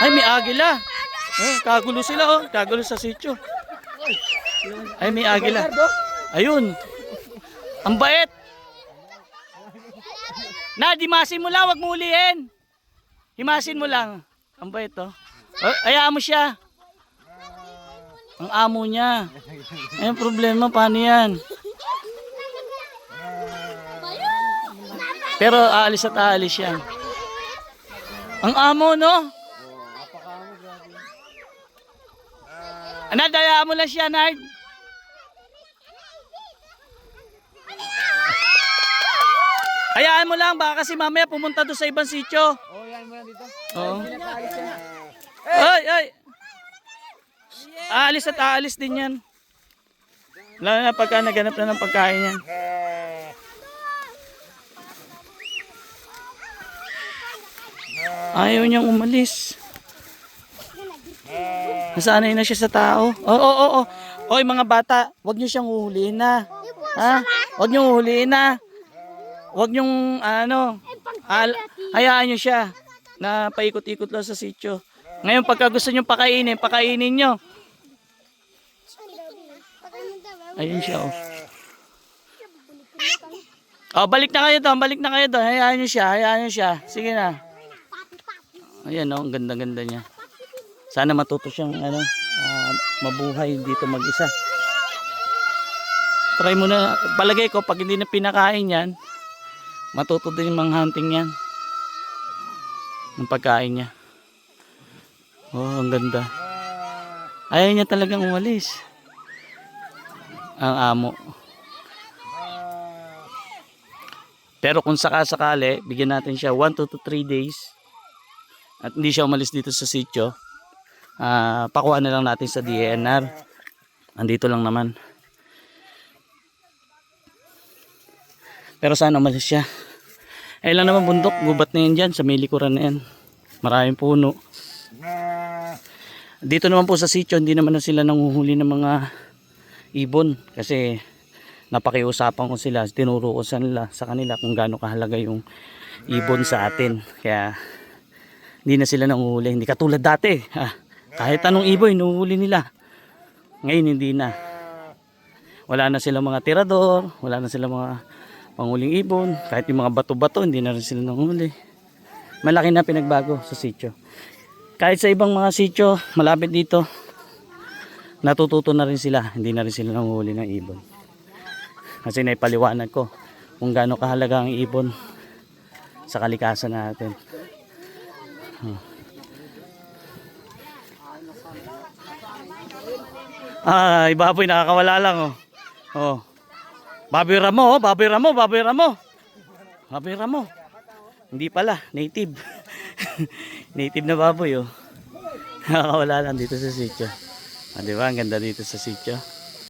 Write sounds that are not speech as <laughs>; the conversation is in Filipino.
Ay, may agila. Eh, kagulo sila oh. Kagulo sa sityo. Ay, may agila. Ayun. Ang bait. Na, dimasin mo lang, wag mo ulihin. Himasin mo lang. Ang bait oh. Oh, ayaan mo siya. Ang amo niya. Ayun problema, paano yan? Pero aalis at aalis yan. Ang amo, no? Ana, dayaan mo lang siya, Nard. Hayaan mo lang, baka kasi mamaya pumunta doon sa ibang sityo. Oh, yan mo yan dito. Oo. Ay, ay. Aalis at aalis din yan. Lalo na pagka naganap na ng pagkain yan. Ayaw niyang umalis. Nasanay na siya sa tao. Oo, oo, oo. Oy, mga bata, wag niyo siyang uhulihin na. Ha? Wag niyo uhulihin na. Wag niyong ano, al hayaan niyo siya na paikot-ikot lang sa sityo. Ngayon pagka gusto niyo pakainin, pakainin niyo. Ayun siya oh. Oh, balik na kayo doon, balik na kayo doon. Hayaan niyo siya, hayaan niyo siya. Sige na. Ayan oh, ang ganda-ganda niya. Sana matuto siyang ano, ah, mabuhay dito mag-isa. Try mo na, palagay ko pag hindi na pinakain yan, matuto din mga hunting yan. Ng pagkain niya. Oh, ang ganda. Ayaw niya talagang umalis. Ang amo. Pero kung sakasakali, bigyan natin siya 1 to 3 days at hindi siya umalis dito sa sityo, ah pakuha na lang natin sa DNR. Andito lang naman. Pero sana umalis siya. Ay lang naman bundok, gubat na yan dyan, sa may likuran na yan. Maraming puno. Dito naman po sa sityo, hindi naman na sila nanguhuli ng mga ibon. Kasi napakiusapan ko sila, tinuro ko sa nila, sa kanila kung gaano kahalaga yung ibon sa atin. Kaya hindi na sila nanguhuli. Hindi katulad dati. Ha, kahit anong ibon, nuhuli nila. Ngayon hindi na. Wala na silang mga tirador, wala na silang mga panguling ibon. Kahit yung mga bato-bato, hindi na rin sila nanghuli. Malaki na pinagbago sa sityo. Kahit sa ibang mga sityo, malapit dito, natututo na rin sila. Hindi na rin sila nanghuli ng ibon. Kasi naipaliwanag ko kung gaano kahalaga ang ibon sa kalikasan natin. Oh. Ay, baboy nakakawala lang oh. Oh. Baboy ramo, oh, baboy ramo, baboy ramo. Baboy ramo. Hindi pala, native. <laughs> native na baboy oh. <laughs> Nakakawala lang dito sa sityo. Ah, di ba? Ang ganda dito sa sityo.